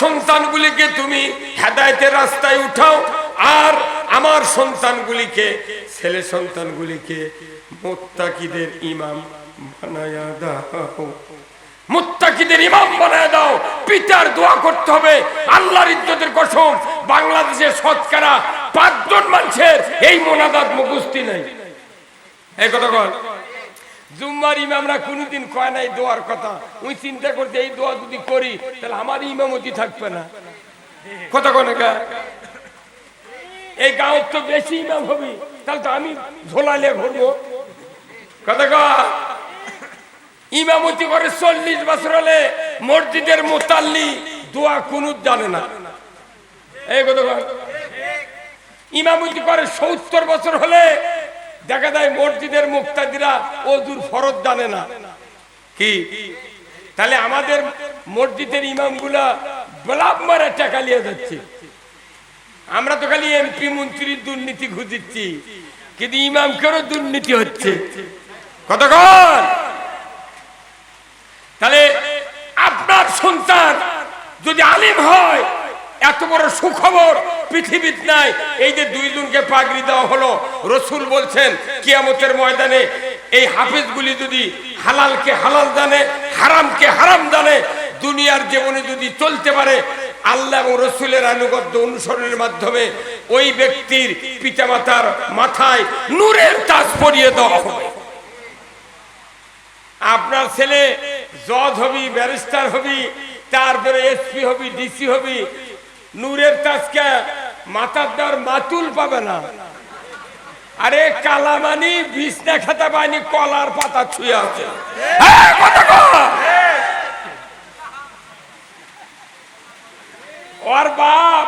সন্তানগুলিকে তুমি হেদায়তের রাস্তায় উঠাও, আর আমার সন্তানগুলিকে, ছেলে সন্তানগুলিকে মোত্তাকিদের ইমাম বানায়া দাও। মুত্তাকিদের ইমাম বানায় দাও। পিতার দোয়া করতে হবে। আল্লাহর ইজ্জতের কসম, বাংলাদেশের শতকরা পাঁচজন মানুষের এই মোনাজাত মুখস্থি নাই। এই কথা কন। জুম্মার ইমামরা কোনোদিন কয় নাই দোয়ার কথা। ওই চিন্তা করতে এই দোয়া যদি করি, তাহলে আমার ইমামতি থাকবে না। কথা কন এই গাঁও তো বেশি ইমাম হবি, তাহলে তো আমি ঝোলালে ঘুরবো কথা কয়? ইমামতি করে চল্লিশ বছর হলে মসজিদের মোতাল্লি দোয়া কোনো জানে না। এই কথা। ইমামতি করে সত্তর বছর হলে দেখা যায় মসজিদের মুক্তাদিরা অজুর ফরজ জানে না। কি? তাহলে আমাদের মসজিদের ইমামগুলা গোলাপ মারা টাকা নিয়ে যাচ্ছে আমরা তো খালি এমপি মন্ত্রীর দুর্নীতি খুঁজিচ্ছি। কিন্তু ইমামকেরও দুর্নীতি হচ্ছে। কতক্ষণ তাহলে আপনার সন্তান যদি আলিম হয় এত বড় সুখবর পৃথিবীর নাই। এই যে দুইজনকে পাগড়ি দেওয়া হলো, রসুল বলছেন, কিয়ামতের ময়দানে এই হাফিজগুলি যদি হালালকে হালাল জানে, হারামকে হারাম জানে, দুনিয়ার জীবনে যদি চলতে পারে, আল্লাহ এবং রসুলের আনুগত্য অনুসরণের মাধ্যমে ওই ব্যক্তির পিতামাতার মাথায় নূরের তাজ পরিয়ে দেওয়া হবে। আপনার ছেলে জজ হবি, ব্যারিস্টার হবি, তারপরে এসপি হবি, ডিসি হবি নূরের তাজকে মাথার দেওয়ার মাতুল পাবে না। আরে কালামানি বিছনা খাতা পায়নি কলার পাতা ছুঁয়ে আছে। হ্যাঁ, কথা। ওর বাপ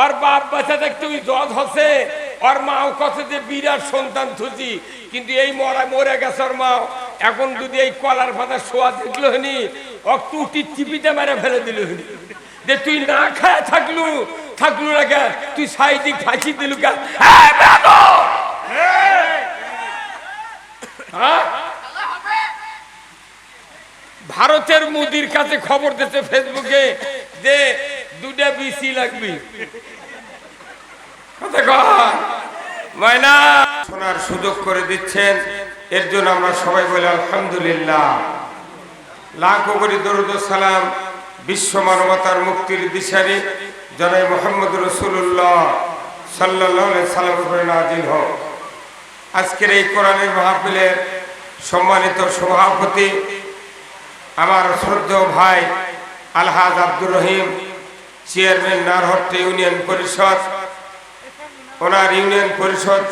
ওর বাপ বাচ্চা দেখতে ওই জজ হচ্ছে ওর মাও কছে যে বিরাট সন্তান থুচি কিন্তু এই মরা মরে গেছে ওর মা এখন যদি এই কলার পাতা শোয়া দেখল হনি ও টুটি চিপিতে মেরে ফেলে দিল হনি যে তুই না খায় থাকলু থাকলু না কে? তুই সাইদি ফাঁসি দিলু কে? হ্যাঁ? ভারতের মোদির কাছে খবর দিতে ফেসবুকে যে দুটা বিসি লাগবে। ময়না! শোনার সুযোগ করে দিচ্ছেন। এর জন্য আমরা সবাই বলি আলহামদুলিল্লাহ। লাখো কোটি দরুদ সালাম। বিশ্ব মানবতার মুক্তির দিশারি জনাই মোহাম্মদ রসুল্লাহ সাল্লাহ সালাম নাজিল হোক। আজকের এই কোরআনের মাহফিলের সম্মানিত সভাপতি আমার শ্রদ্ধেয় ভাই আলহাজ আব্দুর রহিম, চেয়ারম্যান নারহট্ট ইউনিয়ন পরিষদ, ওনার ইউনিয়ন পরিষদ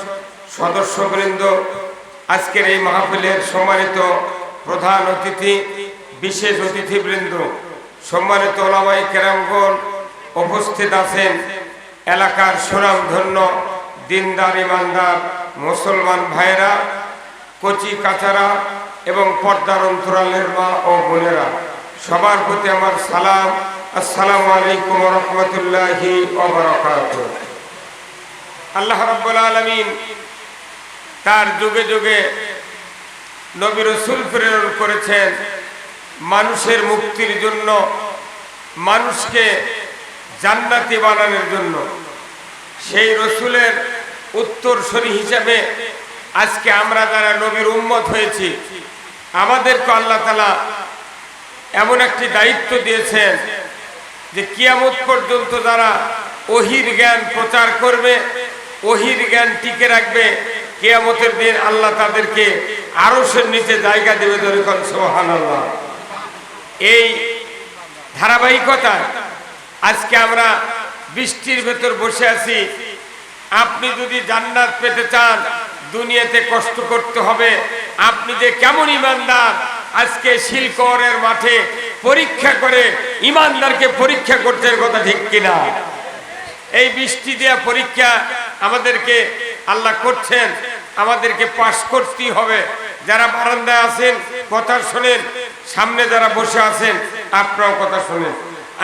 সদস্যবৃন্দ, আজকের এই মাহফিলের সম্মানিত প্রধান অতিথি, বিশেষ অতিথিবৃন্দ সম্মানিত ওলামাই কেরামগণ উপস্থিত আছেন এলাকার সুনামধন্য দিনদার ইমানদার মুসলমান ভাইরা কচি কাচারা এবং পর্দার অন্তরালের মা ও বোনেরা, সবার প্রতি আমার সালাম। আসসালামু আলাইকুম রহমতুল্লাহি আল্লাহ রাব্বুল আলামিন তার যুগে যুগে নবী রসুল প্রেরণ করেছেন। মানুষের মুক্তির জন্য, মানুষকে জান্নাতি বানানোর জন্য। সেই রসুলের উত্তরসূরি হিসাবে আজকে আমরা যারা নবীর উম্মত হয়েছি, আমাদেরকে আল্লাহ তালা এমন একটি দায়িত্ব দিয়েছেন যে কিয়ামত পর্যন্ত যারা অহির জ্ঞান প্রচার করবে, অহির জ্ঞান টিকে রাখবে, কেয়ামতের দিন আল্লাহ তাদেরকে আরশের নিচে জায়গা দেবে ধরে সোহান আল্লাহ এই ধারাবাহিকতা, আজকে আমরা বৃষ্টির ভেতর বসে আছি। আপনি যদি জান্নাত পেতে চান, দুনিয়াতে কষ্ট করতে হবে। আপনি যে কেমন ইমানদার, আজকে শিলকরের মাঠে পরীক্ষা করে ইমানদারকে পরীক্ষা করতে কথা ঠিক কিনা? এই বৃষ্টি দেওয়া পরীক্ষা আমাদেরকে আল্লাহ করছেন, আমাদেরকে পাশ করতেই হবে। যারা বারান্দায় আছেন, কথা শোনেন, সামনে যারা বসে আছেন, আপনারাও কথা শোনেন।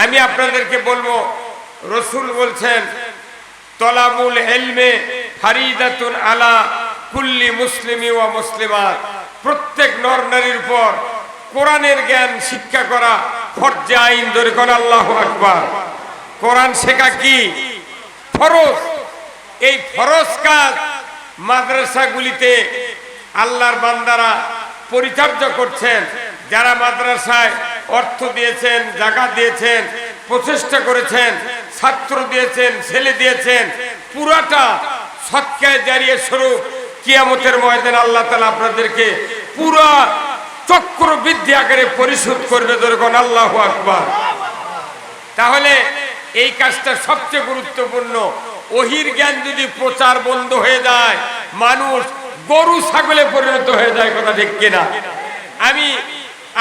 আমি আপনাদেরকে বলব, রসুল বলছেন, তলাবুল এলমে ফারিদাতুন আলা কুল্লি মুসলিমি ও মুসলিমাত। প্রত্যেক নর নারীর উপর কোরআনের জ্ঞান শিক্ষা করা ফরজে আইন ধরে কোন আল্লাহ আকবার। কোরআন শেখা কি? ফরজ। এই ফরজ কাজ মাদ্রাসাগুলিতে আল্লাহর বান্দারা পরিচর্যা করছেন, যারা মাদ্রাসায় অর্থ দিয়েছেন জায়গা দিয়েছেন, প্রচেষ্টা করেছেন, ছাত্র দিয়েছেন, ছেলে দিয়েছেন, পুরাটা সৎকায় জারিয়ে স্বরূপ কিয়ামতের ময়দান আল্লাহ তালা আপনাদেরকে পুরা চক্রবৃদ্ধি আকারে পরিশোধ করবে দরকার আল্লাহ আকবার। তাহলে এই কাজটা সবচেয়ে গুরুত্বপূর্ণ। ওহির জ্ঞান যদি প্রচার বন্ধ হয়ে যায়, মানুষ গরু, ছাগলে পরিণত হয়ে যায় কথা ঠিক কিনা? আমি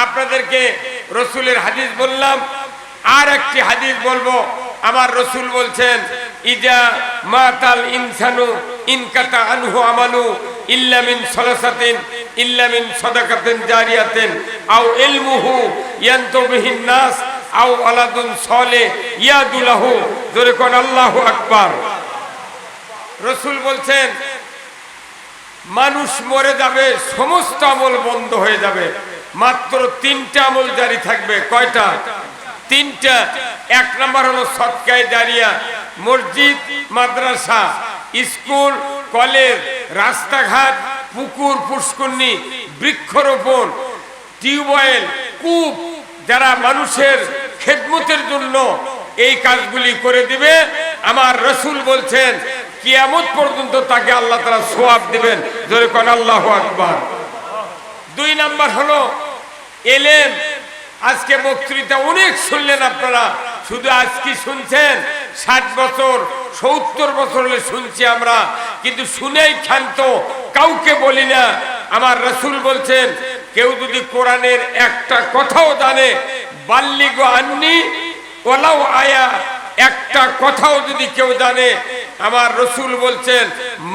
আপনাদেরকে রসুলের হাদিস বললাম। আর একটি হাদিস বলব, আমার রসুল বলছেন, ইজা মাতাল ইনসানু ইনকাতা আনহু আমালু ইল্লামিন সলাসাতিন ইল্লামিন সদাকাতিন জারিয়াতিন আও ইলমুহু ইয়ান্তবিহিন নাস আও আলাদুন সলে ইয়াদুলাহু জোরে কোন আল্লাহু আকবার। রসুল বলছেন মানুষ মরে যাবে, সমস্ত আমল বন্ধ হয়ে যাবে। মাত্র তিনটা আমল জারি থাকবে। কয়টা? তিনটা। এক নম্বর হলো সৎকায় জারিয়া মসজিদ, মাদ্রাসা, স্কুল, কলেজ, রাস্তাঘাট, পুকুর, পুষ্করণী, বৃক্ষরোপণ, টিউবওয়েল, কূপ। যারা মানুষের খেদমতের জন্য এই কাজগুলি করে দিবে, আমার রসুল বলছেন কিয়ামত পর্যন্ত তাকে আল্লাহ তারা সোয়াব দিবেন। জোরে কোন, আল্লাহ আকবার। দুই নাম্বার হলো, এলেন, আজকে বক্তৃতা অনেক শুনলেন আপনারা। শুধু আজকে শুনছেন? ষাট বছর, সত্তর বছর হলে শুনছি আমরা। কিন্তু শুনেই ক্ষান্ত, কাউকে বলি না। আমার রসুল বলছেন, কেউ যদি কোরআনের একটা কথাও জানে, বাল্লিগ আননি ওলাও আয়া একটা কথাও যদি কেউ জানে, আমার রসুল বলছেন,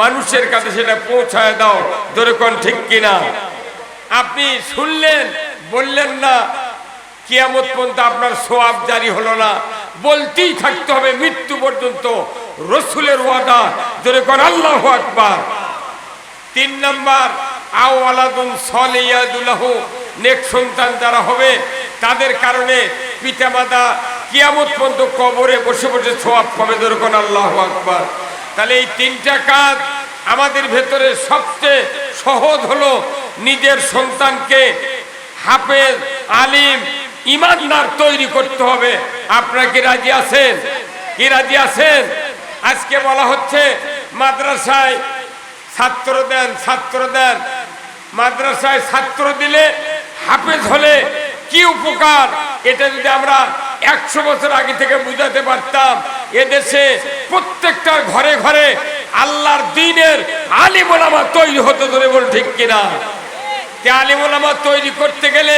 মানুষের কাছে সেটা পৌঁছায় দাও কোন ঠিক কিনা? আপনি শুনলেন, বললেন না, কিয়ামত পর্যন্ত আপনার সোয়াব জারি হলো না। বলতেই থাকতে হবে মৃত্যু পর্যন্ত। রসুলের ওয়াদা কোন আল্লাহ আকবার। তিন নম্বর, আও আলাদুন সলিয়াদুল্লাহ নেক সন্তান যারা হবে, তাদের কারণে পিতামাতা কিয়ামত পর্যন্ত কবরে বসে বসে ছোয়াব পাবে দরকার আল্লাহ আকবার। তাহলে এই তিনটা কাজ আমাদের ভেতরে সবচেয়ে সহজ হলো নিজের সন্তানকে হাফেজ, আলিম, ইমানদার তৈরি করতে হবে। আপনারা কি রাজি আছেন? কি রাজি আছেন? আজকে বলা হচ্ছে মাদ্রাসায় ছাত্র দেন ছাত্র দেন। মাদ্রাসায় ছাত্র দিলে হাফেজ হলে কি উপকার? এটা যদি আমরা একশো বছর আগে থেকে বুঝাতে পারতাম, এদেশে প্রত্যেকটা ঘরে ঘরে আল্লাহর দিনের আলিমোলামা তৈরি হতে ধরে বল ঠিক কিনা? তে আলিমোলামা তৈরি করতে গেলে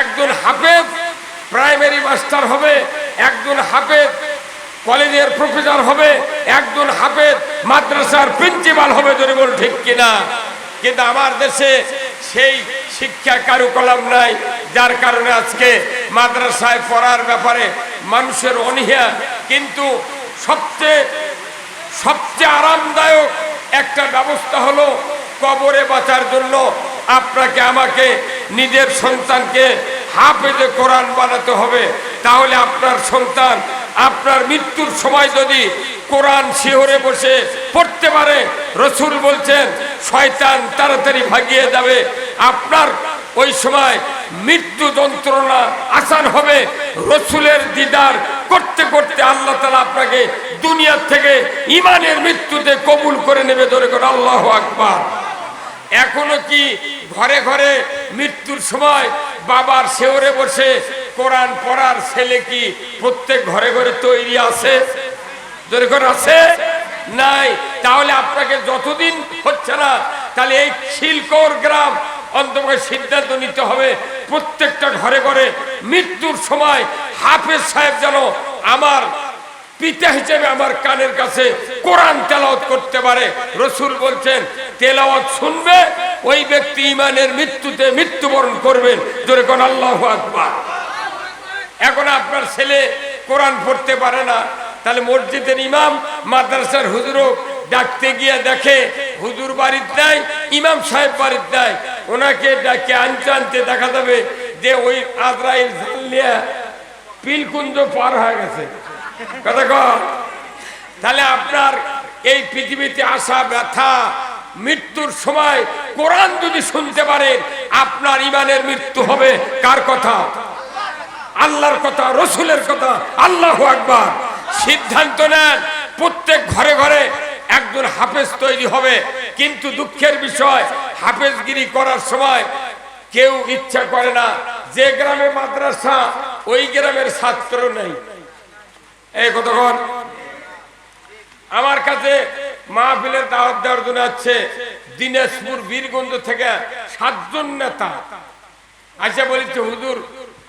একজন হাফেজ প্রাইমারি মাস্টার হবে, একজন হাফেজ কলেজের প্রফেসর হবে, একজন হাফেজ মাদ্রাসার প্রিন্সিপাল হবে ধরে বল ঠিক কিনা? কিন্তু আমার দেশে সেই শিক্ষা কারুকলাম নাই, যার কারণে আজকে মাদ্রাসায় পড়ার ব্যাপারে মানুষের অনীহা, কিন্তু সবচেয়ে সবচেয়ে আরামদায়ক একটা ব্যবস্থা হলো কবরে বাঁচার জন্য আপনাকে, আমাকে, নিজের সন্তানকে হাফেজে কোরআন বানাতে হবে। তাহলে আপনার সন্তান, আপনার মৃত্যুর সময় যদি কোরআন শিহরে বসে পড়তে পারে, রসুল বলছেন, শয়তান তাড়াতাড়ি ভাগিয়ে যাবে। আপনার ওই সময় মৃত্যু যন্ত্রণা আসান হবে। রসুলের দিদার করতে করতে আল্লাহ তালা আপনাকে দুনিয়ার থেকে ইমানের মৃত্যুতে কবুল করে নেবে। ধরে করে, আল্লাহ আকবার। এখনও কি ঘরে ঘরে মৃত্যুর সময় বাবার শেওরে বসে কোরআন পড়ার ছেলে কি প্রত্যেক ঘরে ঘরে তৈরি আছে? আছে? নাই। তাহলে আপনাকে যতদিন হচ্ছে না, তাহলে এই শিলকর গ্রাম অন্তত সিদ্ধান্ত নিতে হবে, প্রত্যেকটা ঘরে ঘরে মৃত্যুর সময় হাফেজ সাহেব যেন আমার পিতা হিসেবে আমার কানের কাছে কোরআন তেলাওয়াত করতে পারে। রসুল বলছেন, তেলাওয়াত শুনবে, ওই ব্যক্তি ইমানের মৃত্যুতে মৃত্যুবরণ করবেন জোরে কোন আল্লাহ আকবার। এখন আপনার ছেলে কোরআন পড়তে পারে না, তাহলে মসজিদের ইমাম, মাদ্রাসার হুজুরও ডাকতে গিয়ে দেখে, হুজুর বাড়ির নাই, ইমাম সাহেব বাড়ির নাই। ওনাকে ডাকে আনতে আনতে দেখা যাবে যে ওই নিয়ে পিলকুঞ্জ পার হয়ে গেছে। কথা তাহলে আপনার এই পৃথিবীতে আসা ব্যথা, মৃত্যুর সময় কোরআন যদি শুনতে পারেন, আপনার ইমানের মৃত্যু হবে কার কথা? আল্লাহর কথা, রসুলের কথা, আল্লাহ আকবার। সিদ্ধান্ত নেন, প্রত্যেক ঘরে ঘরে একজন হাফেজ তৈরি হবে। কিন্তু দুঃখের বিষয়, হাফেজগিরি করার সময় কেউ ইচ্ছা করে না। যে গ্রামে মাদ্রাসা, ওই গ্রামের ছাত্র নেই। এই আমার কাছে মাহফিলের দাওয়াত দেওয়ার জন্য আছে দিনাজপুর বীরগঞ্জ থেকে সাতজন নেতা। আচ্ছা বলেছে হুজুর,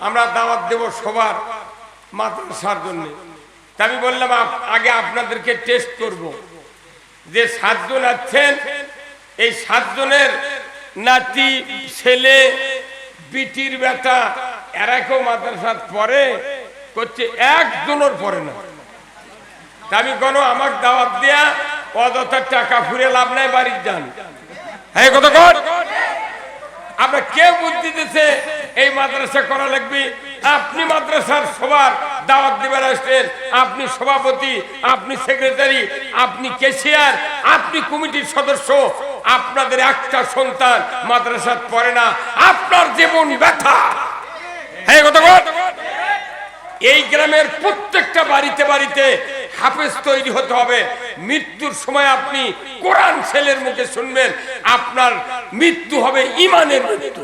আমরা দাওয়াত দেব সবার মাদ্রাসার জন্য। আমি বললাম আগে আপনাদেরকে টেস্ট করব। যে সাতজন আছেন, এই সাতজনের নাতি, ছেলে, বিটির বেটা, এরা কেউ মাদ্রাসাত পড়ে করছে, একজনের পরে না। আমি কোনো আমার দাওয়াত দিয়া অযথা টাকা ফুরে লাভ নাই, বাড়ির যান। হ্যাঁ কত আমরা কে বুদ্ধি দিতেছে এই মাদ্রাসা করা লাগবে? আপনি মাদ্রাসার সবার দাওয়াত দিবেন আসছেন আপনি সভাপতি, আপনি সেক্রেটারি, আপনি কেশিয়ার, আপনি কমিটির সদস্য। আপনাদের একটা সন্তান মাদ্রাসাত পড়ে না। আপনার জীবন ব্যথা। হ্যাঁ কর এই গ্রামের প্রত্যেকটা বাড়িতে বাড়িতে হাফেজ তৈরি হতে হবে। মৃত্যুর সময় আপনি কোরআন ছেলের মুখে শুনবেন, আপনার মৃত্যু হবে ইমানের মৃত্যু।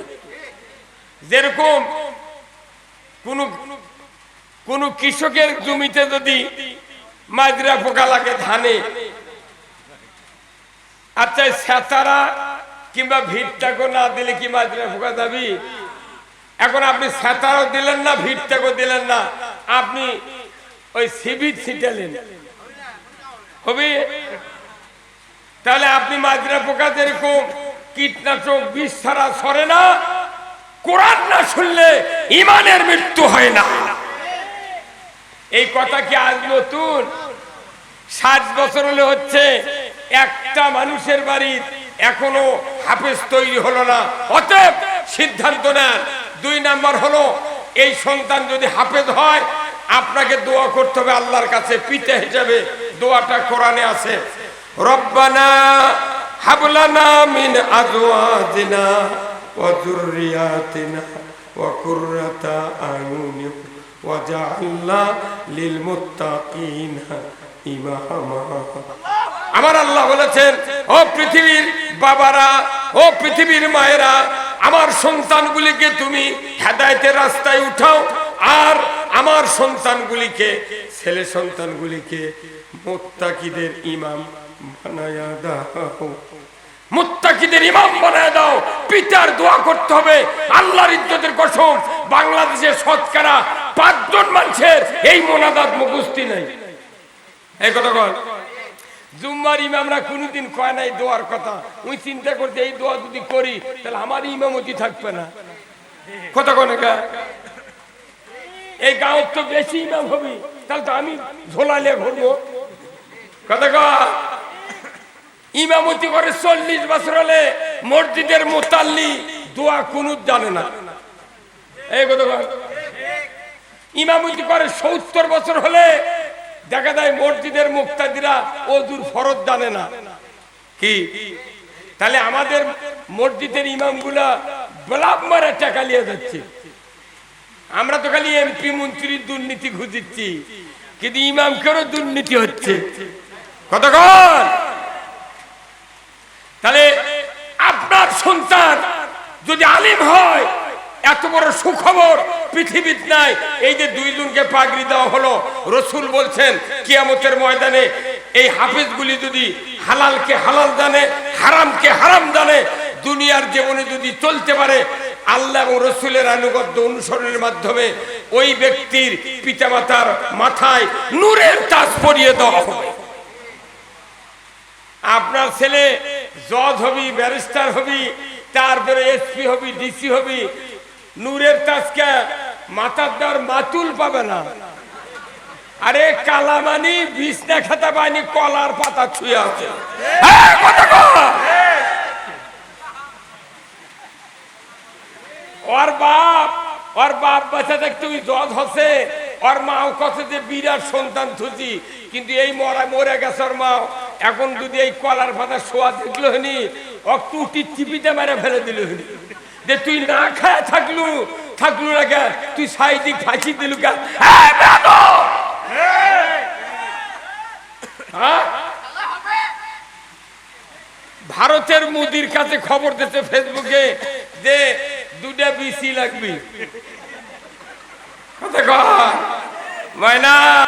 যেরকম কোন কোন কৃষকের জমিতে যদি মাজরা পোকা লাগে ধানে আচ্ছা সেতারা কিংবা ভিড়টাকে না দিলে কি মাজরা পোকা যাবি? এখন আপনি সেতারও দিলেন না ভিড়টাকেও দিলেন না। আপনি ওই সিভিট ছিটালেন হবে তাহলে আপনি মাজরা পোকা যেরকম কীটনাশক বিষ ছাড়া সরে না, কোরআন না শুনলে ইমানের মৃত্যু হয় না। এই কথা কি আজ নতুন? ষাট বছর হলে হচ্ছে একটা মানুষের বাড়ির এখনও হাফেজ তৈরি হলো না। অতএব সিদ্ধান্ত নেন। দুই নাম্বার হলো, এই সন্তান যদি হাফেজ হয় আপনাকে দোয়া করতে হবে আল্লাহর কাছে, পিতা হিসাবে দোয়াটা কোরআনে আছে। রব্বানা হাবলানা মিন আজওয়াজিনা ওয়া যুররিয়াতিনা ওয়া কুররাতা আয়ুনিন ওয়াজআলনা লিল মুত্তাকিনা ইমামা। আমার আল্লাহ বলেছেন, ও পৃথিবীর বাবারা, ও পৃথিবীর মায়েরা, আমার সন্তানগুলিকে তুমি হেদায়েতের রাস্তায় উঠাও, আর আমার সন্তানগুলিকে, ছেলে সন্তানগুলিকে মোত্তাকিদের ইমাম বানায়া দাও। মুত্তাকিদের ইমাম বানায় দাও। পিতার দোয়া করতে হবে। আল্লাহর ইজ্জতের কসম, বাংলাদেশের শতকরা পাঁচজন মানুষের এই মোনাজাত মুখস্থি নাই। এই কথা কর জুম্মার ইমামরা কোনোদিন কয় নাই দোয়ার কথা। ওই চিন্তা করতে এই দোয়া যদি করি, তাহলে আমার ইমামতি থাকবে না। কথা কনে এই গাঁৱত তো বেশি ইমাম হবি। তাহলে তো আমি ঝোলালে ঘুরবো কথা ইমামতি করে চল্লিশ বছর হলে মসজিদের মোতাল্লি দোয়া কুনুত জানে না। এই কথা ইমামতি করে সত্তর বছর হলে দেখা যায় মসজিদের মুক্তাদিরা ওজুর ফরজ জানে না। কি? তাহলে আমাদের মসজিদের ইমামগুলা গোলাপ মারা টাকা নিয়ে যাচ্ছে। আমরা তো খালি এমপি মন্ত্রীর দুর্নীতি খুঁজিচ্ছি কিন্তু ইমামকেরও দুর্নীতি হচ্ছে। কতক্ষণ? তাহলে আপনার সন্তান যদি আলিম হয়, এত বড় সুখবর পৃথিবীত নাই। এই যে দুইজনকে পাগড়ি দেওয়া হলো, রসুল বলছেন, কিয়ামতের ময়দানে এই হাফিজগুলি যদি হালালকে হালাল জানে, হারামকে হারাম জানে, দুনিয়ার জীবনে যদি চলতে পারে আল্লাহ এবং রসুলের আনুগত্য অনুসরণের মাধ্যমে ওই ব্যক্তির পিতামাতার মাথায় নূরের তাজ পরিয়ে দেওয়া হবে। আপনার ছেলে জজ হবি, ব্যারিস্টার হবি, তারপরে এসপি হবি, ডিসি হবি, নূরের তাজকে মাথার দ্বার মাতুল পাবে না। আরে কালামানি বিছনা খাতা পায়নি, কলার পাতা ছুঁয়ে আছে। ওর বাপ ওর বাপ বাচ্চা দেখতে ওই জজ হচ্ছে। ওর মাও কত যে বিরাট সন্তান থুজি কিন্তু এই মরা মরে গেছে ওর মাও। এখন যদি এই কলার পাতা শোয়া দেখল হনি ও টুটি চিপিতে মেরে ফেলে দিল হনি যে তুই না খায় থাকলু থাকলু না কে তুই সাইদিক ফাঁসি দিলু কে হ্যাঁ, হ্যাঁ? ভারতের মোদির কাছে খবর দিতে ফেসবুকে যে দুটা বিসি লাগবি। কথা কয়।